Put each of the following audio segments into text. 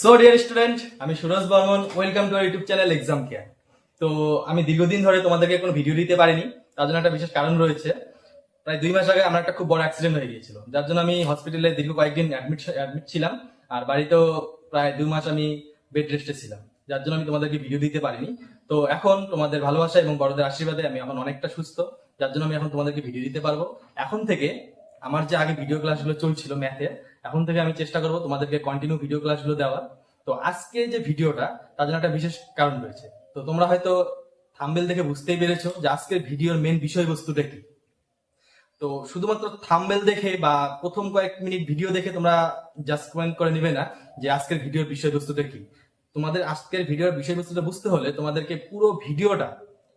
So dear student আমি Suraj Barman welcome to YouTube channel Exam Care তো আমি দীর্ঘদিন ধরে তোমাদেরকে কোনো ভিডিও দিতে পারিনি, তার জন্য একটা বিশেষ কারণ রয়েছে। প্রায় দুই মাস আগে আমার একটা খুব বড় অ্যাক্সিডেন্ট হয়ে গিয়েছিল, যার জন্য আমি হসপিটালে দীর্ঘ কয়েকদিন অ্যাডমিট অ্যাডমিট ছিলাম, আর বাড়িতেও প্রায় দুই মাস আমি বেড রেস্টে ছিলাম, যার জন্য আমি তোমাদেরকে ভিডিও দিতে পারিনি। তো এখন তোমাদের ভালোবাসা এবং বড়দের আশীর্বাদে আমি এখন অনেকটা সুস্থ, যার জন্য আমি এখন তোমাদেরকে ভিডিও দিতে পারব। এখন থেকে আমার যে আগে ভিডিও ক্লাসগুলো চলছিল ম্যাথে এখন থেকে আমি চেষ্টা করব তোমাদেরকে কন্টিনিউ ভিডিও ক্লাসগুলো দেওয়ার। তো আজকে যে ভিডিওটা তার জন্য একটা বিশেষ কারণ রয়েছে। তো তোমরা হয়তো থাম্বেল দেখে বুঝতেই পেরেছ যে আজকের ভিডিওর মেন বিষয়বস্তুটা কি। তো শুধুমাত্র থাম্বেল দেখে বা প্রথম কয়েক মিনিট ভিডিও দেখে তোমরা জাস্ট কমেন্ট করে নেবে না যে আজকের ভিডিওর বিষয়বস্তুটা কি। তোমাদের আজকের ভিডিওর বিষয়বস্তুটা বুঝতে হলে তোমাদেরকে পুরো ভিডিওটা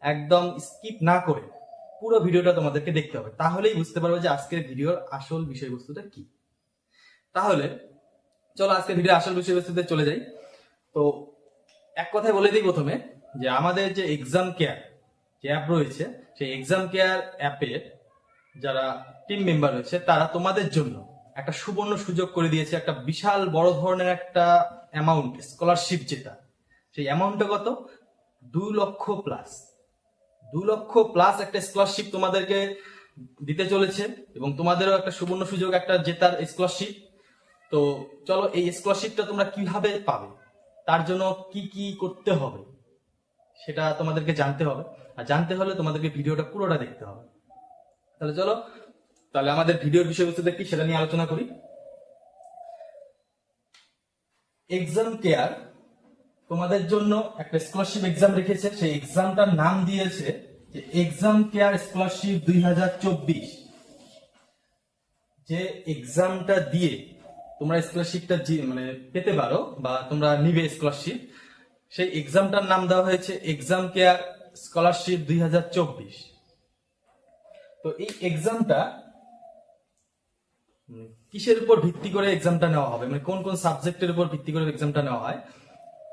একদম স্কিপ না করে পুরো ভিডিওটা তোমাদেরকে দেখতে হবে। তাহলেই বুঝতে পারবে যে আজকের ভিডিওর আসল বিষয়বস্তুটা কি। তাহলে, চলো আজকে ভিডিও আসল বিষয়বস্তুতে চলে যাই। তো, এক কথায় বলে দিই প্রথমে যে আমাদের যে এক্সাম কেয়ার যে অ্যাপ রয়েছে, সেই এক্সাম কেয়ার অ্যাপের যারা টিম মেম্বার রয়েছে, তারা তোমাদের জন্য একটা সুবর্ণ সুযোগ করে দিয়েছে একটা বিশাল বড় ধরনের একটা অ্যামাউন্ট স্কলারশিপ যেটা। সেই অ্যামাউন্টটা কত? দু লক্ষ প্লাস দু লক্ষ প্লাস একটা স্কলারশিপ তোমাদেরকে দিতে চলেছে এবং তোমাদেরও একটা সুবর্ণ সুযোগ একটা জেতার স্কলারশিপ তো চলো এই স্কলারশিপটা তোমরা কীভাবে পাবে? তার জন্য কি কি করতে হবে? সেটা তোমাদেরকে জানতে হবে। আর জানতে হলে তোমাদেরকে ভিডিওটা পুরোটা দেখতে হবে। তাহলে চলো, তাহলে আমাদের ভিডিওর বিষয়বস্তুতে কি সেটা নিয়ে আলোচনা করি? এক্সাম কেয়ার তোমাদের জন্য একটা স্কলারশিপ এক্সাম রেখেছে। সেই এক্সামটার নাম দিয়েছে যে এক্সাম কেয়ার স্কলারশিপ দুই হাজার চব্বিশ। যে এক্সামটা দিয়ে তোমরা স্কলারশিপটা মানে পেতে পারো বা তোমরা নিবে স্কলারশিপ সেই এক্সামটার নাম দেওয়া হয়েছে এক্সাম কেয়ার স্কলারশিপ দুই তো এই এক্সামটা কিসের উপর ভিত্তি করে এক্সামটা নেওয়া হবে? মানে কোন কোন সাবজেক্টের উপর ভিত্তি করে এক্সামটা নেওয়া হয়?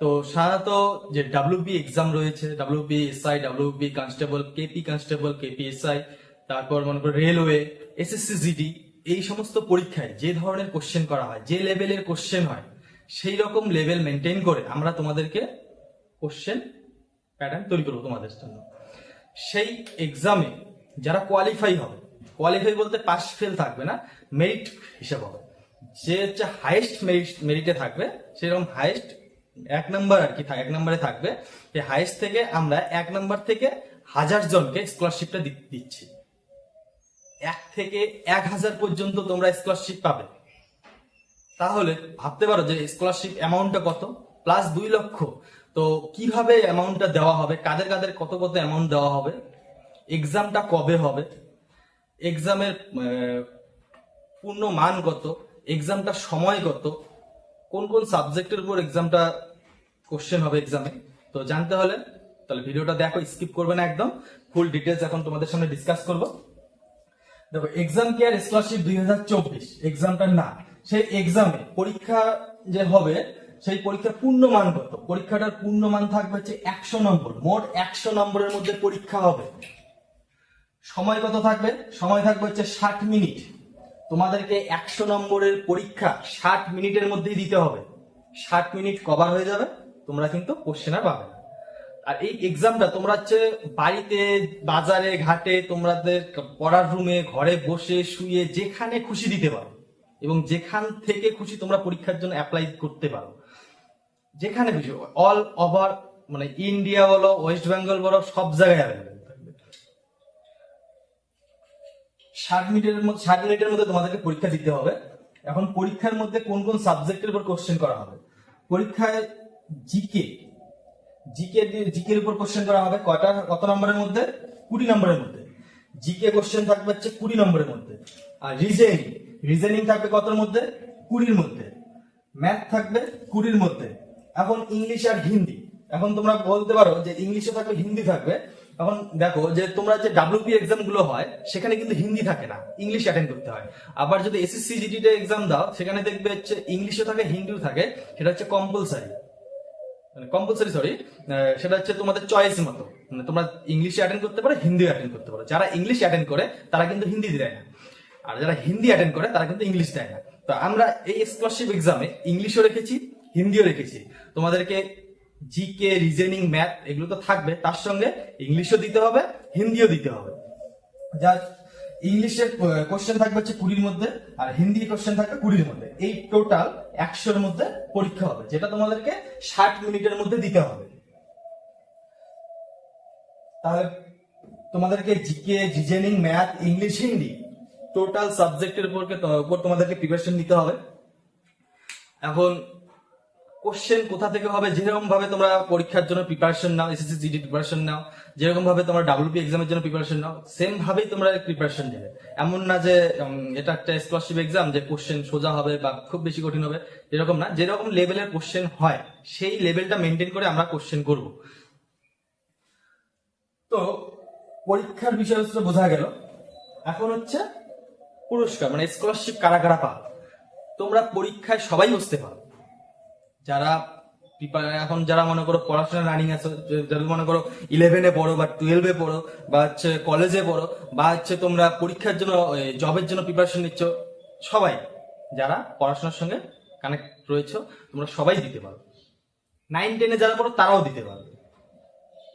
তো সাধারণত যে ডাব্লিউপি এক্সাম রয়েছে WP SI WP constable KP constable KP SI তারপর মনে করো রেলওয়ে এসএসসি জিডি এই সমস্ত পরীক্ষায় যে ধরনের কোশ্চেন করা হয়, যে লেভেলের কোশ্চেন হয়, সেই রকম লেভেল মেনটেন করে আমরা তোমাদেরকে কোশ্চেন প্যাটার্ন তৈরি করব তোমাদের জন্য। সেই এক্সামে যারা কোয়ালিফাই হবে কোয়ালিফাই বলতে পাস ফেল থাকবে না মেরিট হিসাব হবে। যে হচ্ছে হাইয়েস্ট মেরিট মেরিটে থাকবে, সেরকম হাইয়েস্ট এক নাম্বার আর কি, এক নম্বরে থাকবে। সেই হাইয়েস্ট থেকে আমরা এক নম্বর থেকে হাজার জনকে স্কলারশিপটা দিচ্ছি। এক থেকে এক হাজার পর্যন্ত তোমরা স্কলারশিপ পাবে। তাহলে ভাবতে পারো যে স্কলারশিপ অ্যামাউন্টটা কত? প্লাস দুই লক্ষ। তো কীভাবে অ্যামাউন্টটা দেওয়া হবে? কাদের কাদের কত কত অ্যামাউন্ট দেওয়া হবে? এক্সামটা কবে হবে? এক্সামের পূর্ণ মান কত? এক্সামটা সময় কত? কোন কোন সাবজেক্টের উপর এক্সামটা কোশ্চেন হবে এক্সামে তো জানতে হলে তাহলে ভিডিওটা দেখো স্কিপ করবে না একদম। ফুল ডিটেলস এখন তোমাদের সামনে ডিসকাস করব। দেখো এক্সাম কেয়ার স্কলারশিপ দুই হাজার চব্বিশ এক্সামটার না। সেই এক্সামে পরীক্ষা যে হবে, সেই পরীক্ষার পূর্ণ মান কত? পরীক্ষাটার পূর্ণ মান থাকবে হচ্ছে একশো নম্বর, মোট একশো নম্বরের মধ্যে পরীক্ষা হবে। সময় কত থাকবে? সময় থাকবে হচ্ছে ষাট মিনিট। তোমাদেরকে একশো নম্বরের পরীক্ষা ষাট মিনিটের মধ্যেই দিতে হবে। ষাট মিনিট কভার হয়ে যাবে, তোমরা কিন্তু কোশ্চেন আর পাবে আর এই এক্সামটা তোমরা হচ্ছে বাড়িতে, বাজারে, ঘাটে, তোমাদের পড়ার রুমে ঘরে বসে, শুয়ে যেখানে খুশি দিতে পারো। এবং যেখান থেকে খুশি তোমরা পরীক্ষার জন্য অ্যাপ্লাই করতে পারো। যেখানে খুশি অল ওভার মানে ইন্ডিয়া বলো ওয়েস্ট বেঙ্গল বলো, সব জায়গায় অ্যাভেলেবেল থাকবে। ষাট মিনিটের মধ্যে, ষাট মিনিটের মধ্যে তোমাদেরকে পরীক্ষা দিতে হবে। এখন পরীক্ষার মধ্যে কোন কোন সাবজেক্টের উপর কোশ্চেন করা হবে? পরীক্ষায় জিকে জিকে জিকে উপর কোশ্চেন করা হবে কয়টা? কত নম্বরের মধ্যে? কুড়ি নম্বরের মধ্যে। জিকে কোশ্চেন থাকবে হচ্ছে কুড়ি নম্বরের মধ্যে। আর রিজনিং রিজনিং থাকবে কতর মধ্যে? কুড়ির মধ্যে। ম্যাথ থাকবে কুড়ির মধ্যে। এখন ইংলিশ আর হিন্দি এখন তোমরা বলতে পারো যে ইংলিশে থাকবে হিন্দি থাকবে। এখন দেখো যে তোমরা যে ডাব্লিউপি এক্সামগুলো হয়, সেখানে কিন্তু হিন্দি থাকে না। ইংলিশ অ্যাটেন্ড করতে হয়। আবার যদি এসএসসি জিডিতে এক্সাম দাও, সেখানে দেখবে হচ্ছে ইংলিশও থাকে হিন্দিও থাকে। সেটা হচ্ছে কম্পালসারি মানে কম্পালসারি সরি সেটা হচ্ছে তোমাদের চয়েস মতো। মানে তোমরা ইংলিশে অ্যাটেন্ড করতে পারো হিন্দি অ্যাটেন্ড করতে পারো। যারা ইংলিশ অ্যাটেন্ড করে, তারা কিন্তু হিন্দি দেয় না। আর যারা হিন্দি অ্যাটেন্ড করে, তারা কিন্তু ইংলিশ দেয় না। তো আমরা এই স্কলারশিপ এক্সামে ইংলিশও রেখেছি হিন্দিও রেখেছি। তোমাদেরকে জিকে রিজনিং ম্যাথ এগুলো তো থাকবে। তার সঙ্গে ইংলিশও দিতে হবে হিন্দিও দিতে হবে। যা ইংলিশের কোশ্চেন থাকবে হচ্ছে কুড়ির মধ্যে আর হিন্দি কোশ্চেন থাকবে কুড়ির মধ্যে। এই টোটাল একশোর মধ্যে পরীক্ষা হবে, যেটা তোমাদেরকে ষাট মিনিটের মধ্যে দিতে হবে। তাহলে তোমাদেরকে GK reasoning math English Hindi total সাবজেক্টের উপর উপর তোমাদেরকে প্রিপারেশন নিতে হবে। এখন কোশ্চেন কোথা থেকে হবে? যেরকম ভাবে তোমরা পরীক্ষার জন্য প্রিপারেশন নাও এসএসসি জিডি প্রিপারেশন নাও, যেরকম ভাবে তোমরা ডাব্লিউপি এক্সামের জন্য প্রিপারেশন নাও সেম ভাবেই তোমরা প্রিপারেশন নেবে। এমন না যে এটা একটা স্কলারশিপ এক্সাম যে কোশ্চেন সোজা হবে বা খুব বেশি কঠিন হবে, এরকম না। যেরকম লেভেলের কোশ্চেন হয়, সেই লেভেলটা মেনটেন করে আমরা কোশ্চেন করব। তো, পরীক্ষার বিষয়বস্তু বোঝা গেল। এখন হচ্ছে পুরস্কার মানে স্কলারশিপ কারা কারা পাবে? তোমরা পরীক্ষায় সবাই বসতে পারো। যারা এখন যারা মনে করো পড়াশোনা রানিং আছে, যে- যারা মনে করো ইলেভেনে পড়ো বা টুয়েলভে পড়ো বা হচ্ছে কলেজে পড়ো বা হচ্ছে তোমরা পরীক্ষার জন্য জবের জন্য প্রিপারেশন নিচ্ছ, সবাই যারা পড়াশোনার সঙ্গে কানেক্ট রয়েছে, তোমরা সবাই দিতে পারো। নাইন টেনে যারা পড়ো, তারাও দিতে পারবে।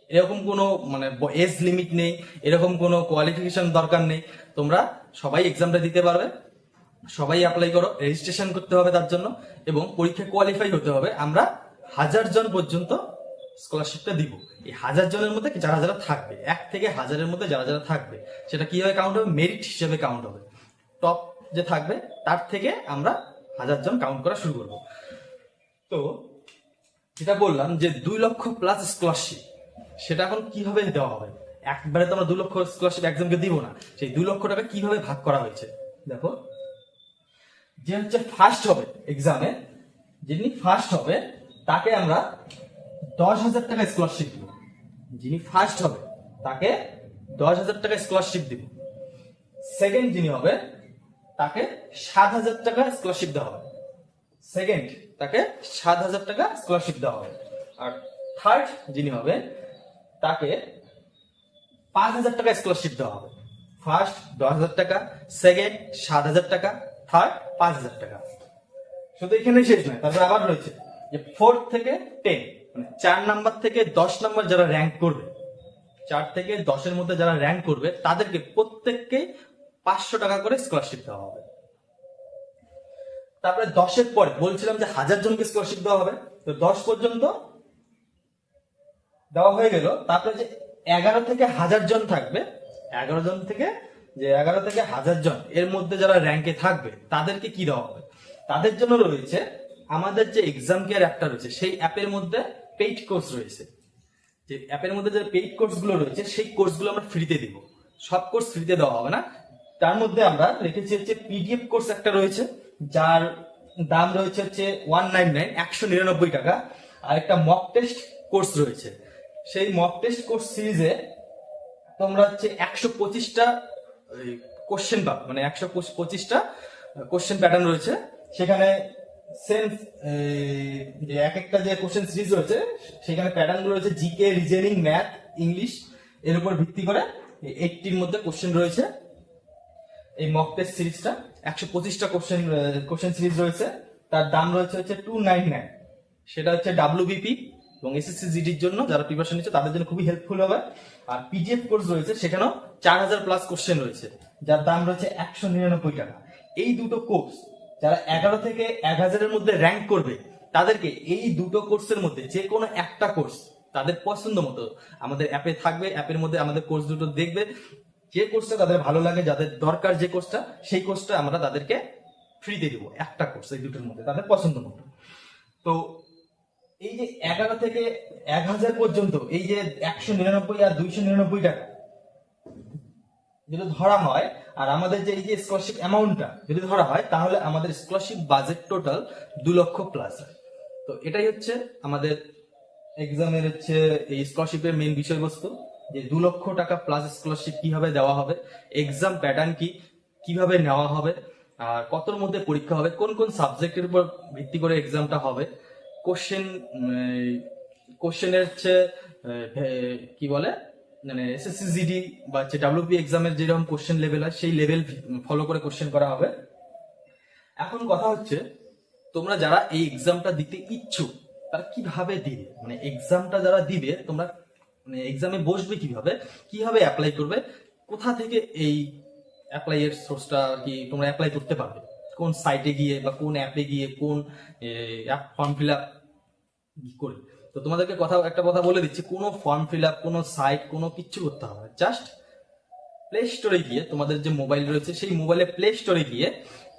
এরকম কোনো মানে এজ লিমিট নেই, এরকম কোনো কোয়ালিফিকেশন দরকার নেই, তোমরা সবাই এক্সামটা দিতে পারবে। সবাই অ্যাপ্লাই করো রেজিস্ট্রেশন করতে হবে তার জন্য এবং পরীক্ষা কোয়ালিফাই হতে হবে। আমরা হাজার জন পর্যন্ত স্কলারশিপটা দিব। এই হাজার জনের মধ্যে যারা যারা থাকবে? এক থেকে হাজারের মধ্যে যারা যারা থাকবে, সেটা কীভাবে কাউন্ট হবে? মেরিট হিসেবে কাউন্ট হবে। টপ যে থাকবে, তার থেকে আমরা হাজার জন কাউন্ট করা শুরু করব। তো যেটা বললাম যে দুই লক্ষ প্লাস স্কলারশিপ সেটা এখন কীভাবে দেওয়া হবে একবারে তো আমরা দু লক্ষ স্কলারশিপ একজনকে দিব না। সেই দুই লক্ষ টাকা কীভাবে ভাগ করা হয়েছে? দেখো যে হচ্ছে ফার্স্ট হবে এক্সামে যিনি ফার্স্ট হবে, তাকে আমরা দশ হাজার টাকা স্কলারশিপ দিব। যিনি ফার্স্ট হবে, তাকে দশ হাজার টাকা স্কলারশিপ দিব। সেকেন্ড যিনি হবে, তাকে সাত হাজার টাকা স্কলারশিপ দেওয়া হবে। সেকেন্ড তাকে সাত হাজার টাকা স্কলারশিপ দেওয়া হবে। আর থার্ড যিনি হবে, তাকে পাঁচ হাজার টাকা স্কলারশিপ দেওয়া হবে। ফার্স্ট দশ হাজার টাকা সেকেন্ড সাত হাজার টাকা থার্ড পাঁচ হাজার টাকা। শুধু এখানেই শেষ নয়, তারপর আবার রয়েছে যে ফোর্থ থেকে টেন মানে চার নাম্বার থেকে দশ নাম্বার যারা র্যাঙ্ক করবে, চার থেকে দশের মধ্যে যারা র্যাঙ্ক করবে, তাদেরকে প্রত্যেককে পাঁচশো টাকা করে স্কলারশিপ দেওয়া হবে। তারপরে দশের পরে, বলছিলাম যে হাজার জনকে স্কলারশিপ দেওয়া হবে, তো দশ পর্যন্ত দেওয়া হয়ে গেল। তারপরে যে এগারো থেকে হাজার জন থাকবে, এগারো জন থেকে যে এগারো থেকে হাজার জন এর মধ্যে যারা র্যাঙ্কে থাকবে, তাদেরকে কি দেওয়া হবে? তাদের জন্য রয়েছে, আমাদের যে এক্সাম কেয়ার অ্যাপটা রয়েছে, সেই অ্যাপের মধ্যে পেইড কোর্স রয়েছে। যে অ্যাপের মধ্যে যে পেইড কোর্সগুলো রয়েছে, সেই কোর্সগুলো আমরা ফ্রিতে দিব। সব কোর্স ফ্রিতে দেওয়া হবে না। তার মধ্যে আমরা রেখেছি হচ্ছে পিডিএফ কোর্স একটা রয়েছে, যার দাম রয়েছে হচ্ছে ওয়ান নাইন নাইন একশো নিরানব্বই টাকা। আর একটা মক টেস্ট কোর্স রয়েছে। সেই মক টেস্ট কোর্স সিরিজে তোমরা হচ্ছে একশো পঁচিশটা কোশ্চেন পাবে মানে একশো পঁচিশটা কোশ্চেন প্যাটার্ন রয়েছে। সেখানে সেন্স যে এক একটা যে কোশ্চেন সিরিজ রয়েছে, সেখানে প্যাটার্নগুলো রয়েছে জিকে রিজনিং ম্যাথ ইংলিশ এর উপর ভিত্তি করে এইটটির মধ্যে কোশ্চেন রয়েছে। এই মক টেস্ট সিরিজটা একশো পঁচিশটা কোশ্চেন কোশ্চেন সিরিজ রয়েছে। তার দাম রয়েছে হচ্ছে টু নাইন নাইন সেটা হচ্ছে ডাব্লিউবিপি এবং এসএসসি জিডির জন্য যারা প্রিপারেশন নিচ্ছে তাদের জন্য খুবই হেল্পফুল হবে। আর পিজিএফ কোর্স রয়েছে, সেখানেও চার হাজার প্লাস কোশ্চেন রয়েছে, যার দাম রয়েছে একশো নিরানব্বই টাকা। এই দুটো কোর্স যারা এগারো থেকে এক হাজারের মধ্যে র্যাঙ্ক করবে, তাদেরকে এই দুটো কোর্সের মধ্যে যে কোনো একটা কোর্স তাদের পছন্দ মতো আমাদের অ্যাপে থাকবে অ্যাপের মধ্যে আমাদের কোর্স দুটো দেখবে। যে কোর্সটা তাদের ভালো লাগে, যাদের দরকার যে কোর্সটা সেই কোর্সটা আমরা তাদেরকে ফ্রিতে দিব, একটা কোর্স এই দুটোর মধ্যে, তাদের পছন্দ মতো। তো এই যে এগারো থেকে এক হাজার পর্যন্ত, এই যে একশো নিরানব্বই আর দুইশো নিরানব্বই টাকা, যদি ধরা হয়, আর আমাদের যে এই যে স্কলারশিপ অ্যামাউন্টটা যদি ধরা হয়, তাহলে আমাদের স্কলারশিপ বাজেট টোটাল দু লক্ষ প্লাস তো এটাই হচ্ছে আমাদের এক্সামের হচ্ছে এই স্কলারশিপের মেন বিষয়বস্তু, যে দু লক্ষ টাকা প্লাস স্কলারশিপ কীভাবে দেওয়া হবে এক্সাম প্যাটার্ন কি, কীভাবে নেওয়া হবে, আর কতর মধ্যে পরীক্ষা হবে, কোন কোন সাবজেক্টের উপর ভিত্তি করে এক্সামটা হবে কোশ্চেন কোশ্চেনের হচ্ছে কি বলে? মানে এসএসসি জিডি বা হচ্ছে ডাব্লিউপি এক্সামের যেরকম কোশ্চেন লেভেল হয়, সেই লেভেল ফলো করে কোশ্চেন করা হবে। এখন কথা হচ্ছে, তোমরা যারা এই এক্সামটা দিতে ইচ্ছুক তারা কীভাবে দিবে? মানে এক্সামটা যারা দিবে, তোমরা মানে এক্সামে বসবে কীভাবে? কীভাবে অ্যাপ্লাই করবে? কোথা থেকে এই অ্যাপ্লাই এর সোর্সটা কি তোমরা অ্যাপ্লাই করতে পারবে? কোন সাইটে গিয়ে বা কোন অ্যাপে গিয়ে কোন ফর্ম ফিল আপ করে। তো তোমাদেরকে কথা, একটা কথা বলে দিচ্ছি, কোনো ফর্ম ফিল আপ কোনো সাইট কোনো কিচ্ছু করতে হবে না। জাস্ট প্লে স্টোরে গিয়ে তোমাদের যে মোবাইল রয়েছে, সেই মোবাইলে প্লে স্টোরে গিয়ে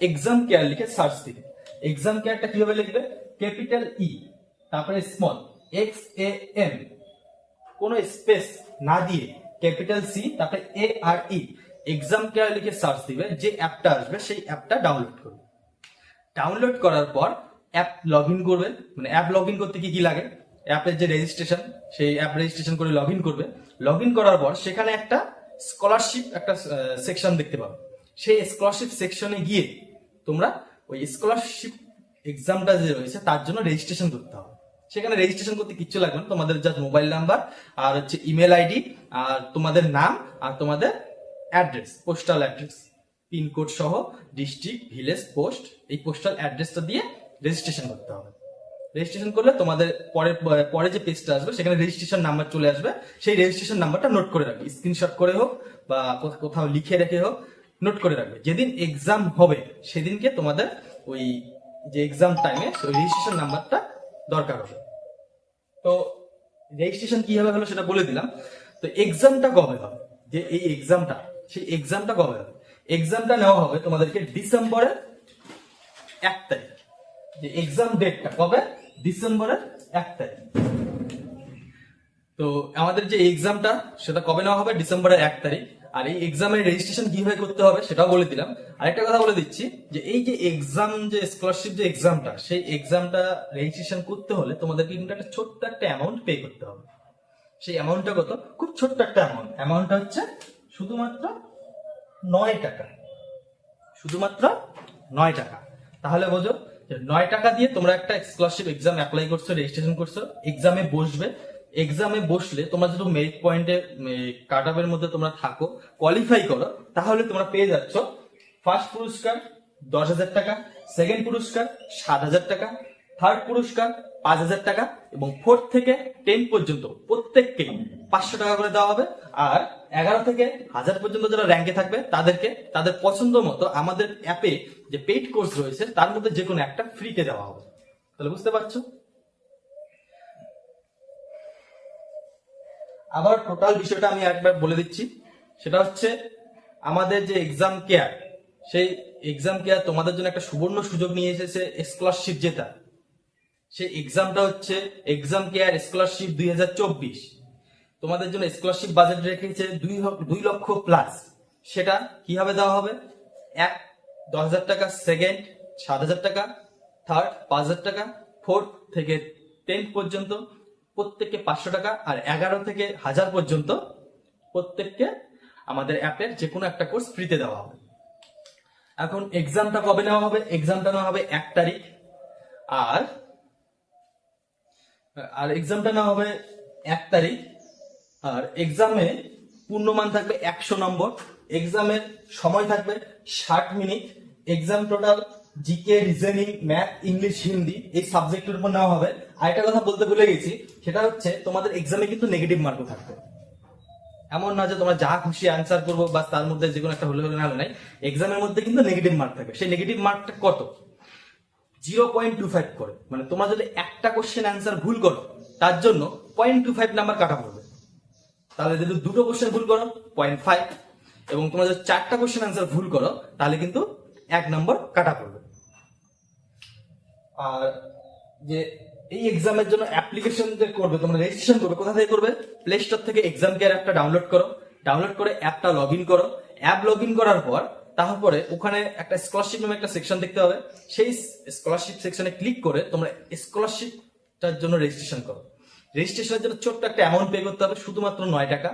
এক্সাম কেয়ার লিখে সার্চ দিবে। এক্সাম কেয়ারটা কীভাবে লিখবে? ক্যাপিটাল ই তারপরে স্মল এক্স এ এম কোনো স্পেস না দিয়ে ক্যাপিটাল সি তারপরে A R E Exam Care লিখে সার্চ দিবে। যে অ্যাপটা আসবে, সেই অ্যাপটা ডাউনলোড করবে। ডাউনলোড করার পর অ্যাপ লগ ইন করবে। মানে অ্যাপ লগ ইন করতে কি কি লাগে? অ্যাপের যে রেজিস্ট্রেশন সেই অ্যাপ রেজিস্ট্রেশন করে লগ ইন করবে। লগ ইন করার পর সেখানে একটা স্কলারশিপ একটা সেকশন দেখতে পাবে। সেই স্কলারশিপ সেকশনে গিয়ে তোমরা ওই স্কলারশিপ এক্সামটা যে রয়েছে, তার জন্য রেজিস্ট্রেশন করতে হবে। সেখানে রেজিস্ট্রেশন করতে কিচ্ছু লাগবে না। তোমাদের জাস্ট মোবাইল নাম্বার আর হচ্ছে ইমেল আইডি আর তোমাদের নাম আর তোমাদের অ্যাড্রেস পোস্টাল অ্যাড্রেস পিনকোড সহ ডিস্ট্রিক্ট ভিলেজ পোস্ট এই পোস্টাল অ্যাড্রেসটা দিয়ে রেজিস্ট্রেশন করতে হবে। রেজিস্ট্রেশন করলে তোমাদের পরে পরে যে পেজটা আসবে, সেখানে রেজিস্ট্রেশন নাম্বার চলে আসবে। সেই রেজিস্ট্রেশন নাম্বারটা নোট করে রাখবে। স্ক্রিনশট করে হোক বা কোথাও লিখে রেখে হোক নোট করে রাখবে। যেদিন এক্সাম হবে, সেদিনকে তোমাদের ওই যে এক্সাম টাইমে ওই রেজিস্ট্রেশন নাম্বারটা দরকার হবে। তো রেজিস্ট্রেশন কীভাবে হলো সেটা বলে দিলাম। তো এক্সামটা কবে হবে? যে এই এক্সামটা সেই এক্সামটা কবে হবে? এক্সামটা নেওয়া হবে তোমাদেরকে ডিসেম্বরের এক তারিখ। যে এক্সাম ডেটটা কবে? ডিসেম্বরের এক তারিখ। তো আমাদের যে এক্সামটা সেটা কবে নেওয়া হবে? ডিসেম্বরের এক তারিখ। আর এই এক্সামের রেজিস্ট্রেশন কীভাবে করতে হবে, সেটাও বলে দিলাম। আরেকটা কথা বলে দিচ্ছি যে এই যে এক্সাম যে স্কলারশিপ যে এক্সামটা সেই এক্সামটা রেজিস্ট্রেশন করতে হলে তোমাদেরকে কিন্তু একটা ছোট্ট একটা অ্যামাউন্ট পে করতে হবে। সেই অ্যামাউন্টটা কত? খুব ছোট্ট একটা অ্যামাউন্ট অ্যামাউন্টটা হচ্ছে শুধুমাত্র নয় টাকা। শুধুমাত্র নয় টাকা। তাহলে বোঝো নয় টাকা দিয়ে তোমরা একটা স্কলারশিপ এক্সাম অ্যাপ্লাই করছ রেজিস্ট্রেশন করছ এক্সামে বসবে। এক্সামে বসলে তোমরা যদি মেরিট পয়েন্টে কাট এর মধ্যে তোমরা থাকো কোয়ালিফাই করো, তাহলে তোমরা পেয়ে যাচ্ছ ফার্স্ট পুরস্কার দশ হাজার টাকা সেকেন্ড পুরস্কার সাত হাজার টাকা থার্ড পুরস্কার পাঁচ হাজার টাকা এবং ফোর্থ থেকে টেন পর্যন্ত প্রত্যেককে পাঁচশো টাকা করে দেওয়া হবে। আর এগারো থেকে হাজার পর্যন্ত যারা র্যাঙ্কে থাকবে, তাদেরকে তাদের পছন্দ মতো আমাদের অ্যাপে যে পেইড কোর্স রয়েছে, তার মধ্যে যে কোনো একটা ফ্রিতে দেওয়া হবে। তাহলে বুঝতে পারছ? আবার টোটাল বিষয়টা আমি একবার বলে দিচ্ছি। সেটা হচ্ছে আমাদের যে এক্সাম কেয়ার সেই এক্সাম কেয়ার তোমাদের জন্য একটা সুবর্ণ সুযোগ নিয়ে এসেছে স্কলারশিপ জেতা। সেই এক্সামটা হচ্ছে এক্সাম কেয়ার স্কলারশিপ দুই হাজার চব্বিশ। তোমাদের জন্য স্কলারশিপ বাজেট রেখেছে দুই দুই লক্ষ প্লাস সেটা কীভাবে দেওয়া হবে? এক, দশ হাজার টাকা সেকেন্ড সাত হাজার টাকা থার্ড পাঁচ হাজার টাকা ফোর্থ থেকে টেন্থ পর্যন্ত প্রত্যেককে পাঁচশো টাকা আর এগারো থেকে হাজার পর্যন্ত প্রত্যেককে আমাদের অ্যাপের যে কোনো একটা কোর্স ফ্রিতে দেওয়া হবে। এখন এক্সামটা কবে নেওয়া হবে? এক্সামটা নেওয়া হবে এক তারিখ। আর আর এক্সামটা নেওয়া হবে এক তারিখ। আর এক্সামে পূর্ণমান থাকবে একশো নম্বর। এক্সামের সময় থাকবে ষাট minute. Exam total GK reasoning math English Hindi এই সাবজেক্টের উপর নেওয়া হবে। আরেকটা কথা বলতে ভুলে গেছি, সেটা হচ্ছে তোমাদের এক্সামে কিন্তু নেগেটিভ মার্কও থাকবে। এমন না যে তোমরা যা খুশি অ্যান্সার করব বা তার মধ্যে যে কোনো একটা হলে হলে না নাই। এক্সামের মধ্যে কিন্তু নেগেটিভ মার্ক থাকবে। সেই নেগেটিভ মার্কটা কত? জিরো পয়েন্ট টু ফাইভ করে। মানে তোমরা যদি একটা কোশ্চেন অ্যান্সার ভুল করো, তার জন্য পয়েন্ট টু ফাইভ নাম্বার কাটা পড়বে। তাহলে যদি দুটো কোশ্চেন ভুল করো পয়েন্ট ফাইভ এবং তোমরা যদি চারটা কোশ্চেন অ্যান্সার ভুল করো, তাহলে কিন্তু এক নম্বর কাটা পড়বে। আর যে এই এক্সামের জন্য অ্যাপ্লিকেশন যে করবে, তোমরা রেজিস্ট্রেশন করবে, কোথা থেকে করবে? প্লে স্টোর থেকে এক্সাম কেয়ার অ্যাপটা ডাউনলোড করো। ডাউনলোড করে অ্যাপটা লগ ইন করো। অ্যাপ লগ ইন করার পর তারপরে ওখানে একটা স্কলারশিপ নামে একটা সেকশন দেখতে হবে। সেই স্কলারশিপ সেকশনে ক্লিক করে তোমরা স্কলারশিপটার জন্য রেজিস্ট্রেশন করো। রেজিস্ট্রেশনের জন্য ছোট্ট একটা অ্যামাউন্ট পে করতে হবে, শুধুমাত্র নয় টাকা।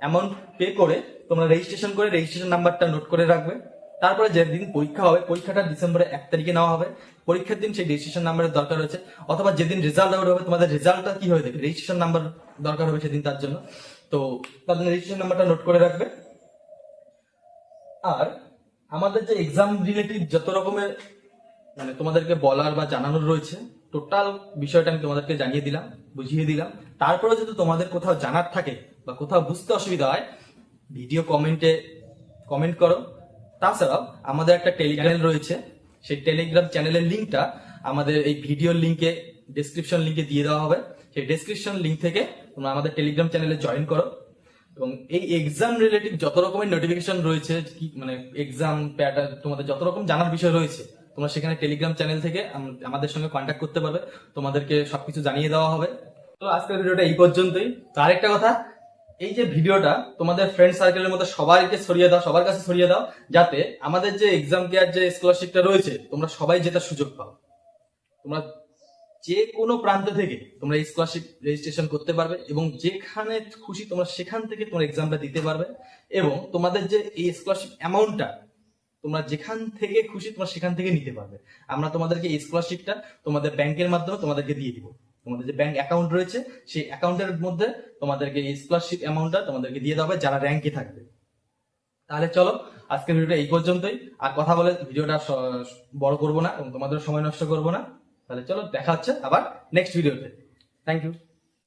অ্যামাউন্ট পে করে তোমরা রেজিস্ট্রেশন করে রেজিস্ট্রেশন নাম্বারটা নোট করে রাখবে। তারপরে যেদিন পরীক্ষা হবে, পরীক্ষাটা ডিসেম্বরের এক তারিখে নেওয়া হবে। পরীক্ষার দিন সেই রেজিস্ট্রেশন নাম্বারের দরকার হয়েছে। অথবা যেদিন রেজাল্ট আউট হবে, তোমাদের রেজাল্টটা কি হয়ে যাবে? রেজিস্ট্রেশন নাম্বার দরকার হবে সেদিন তার জন্য। তো তাদের রেজিস্ট্রেশন নাম্বারটা নোট করে রাখবে। আর আমাদের যে এক্সাম রিলেটিভ যত রকমের মানে তোমাদেরকে বলার বা জানানোর রয়েছে টোটাল বিষয়টা আমি তোমাদেরকে জানিয়ে দিলাম বুঝিয়ে দিলাম। তারপরে যদি তোমাদের কোথাও জানার থাকে বা কোথাও বুঝতে অসুবিধা হয় ভিডিও কমেন্টে কমেন্ট করো। তাছাড়াও আমাদের একটা টেলিগ্রাম রয়েছে সেই টেলিগ্রাম চ্যানেলের লিঙ্কটা আমাদের এই ভিডিওর লিঙ্কে ডেসক্রিপশন লিঙ্কে দিয়ে দেওয়া হবে। সেই ডেসক্রিপশন লিঙ্ক থেকে তোমরা আমাদের টেলিগ্রাম চ্যানেলে জয়েন করো। এবং এই এক্সাম রিলেটিভ যত রকমের নোটিফিকেশন রয়েছে মানে এক্সাম প্যাটার্ন তোমাদের যত রকম জানার বিষয় রয়েছে, তোমরা সেখানে টেলিগ্রাম চ্যানেল থেকে আমাদের সঙ্গে কন্ট্যাক্ট করতে পারবে। তোমাদেরকে সবকিছু জানিয়ে দেওয়া হবে। তো আজকের ভিডিওটা এই পর্যন্তই। তো আরেকটা কথা, এই যে ভিডিওটা তোমাদের ফ্রেন্ড সার্কেলের মধ্যে সবাইকে ছড়িয়ে দাও, সবার কাছে ছড়িয়ে দাও, যাতে আমাদের যে এক্সাম কেয়ার যে স্কলারশিপটা রয়েছে, তোমরা সবাই জেতার সুযোগ পাও। তোমরা যে কোনো প্রান্ত থেকে তোমরা স্কলারশিপ রেজিস্ট্রেশন করতে পারবে এবং যেখানে খুশি তোমরা সেখান থেকে তোমার এক্সামটা দিতে পারবে এবং তোমাদের যে এই স্কলারশিপ অ্যামাউন্টটা তোমরা যেখান থেকে খুশি তোমরা সেখান থেকে নিতে পারবে। আমরা তোমাদেরকে এই স্কলারশিপটা তোমাদের ব্যাংকের মাধ্যমে তোমাদেরকে দিয়ে দিব। তোমাদের যে ব্যাংক অ্যাকাউন্ট রয়েছে, সেই অ্যাকাউন্টের মধ্যে তোমাদেরকে এই স্কলারশিপ অ্যামাউন্টটা তোমাদেরকে দিয়ে দেওয়া হবে যারা র্যাঙ্কে থাকবে। তাহলে চলো, আজকের ভিডিওটা এই পর্যন্তই। আর কথা বলে ভিডিওটা বড় করব না এবং তোমাদের সময় নষ্ট করব না। তাহলে চলো দেখা হচ্ছে আবার নেক্সট ভিডিওতে থ্যাংক ইউ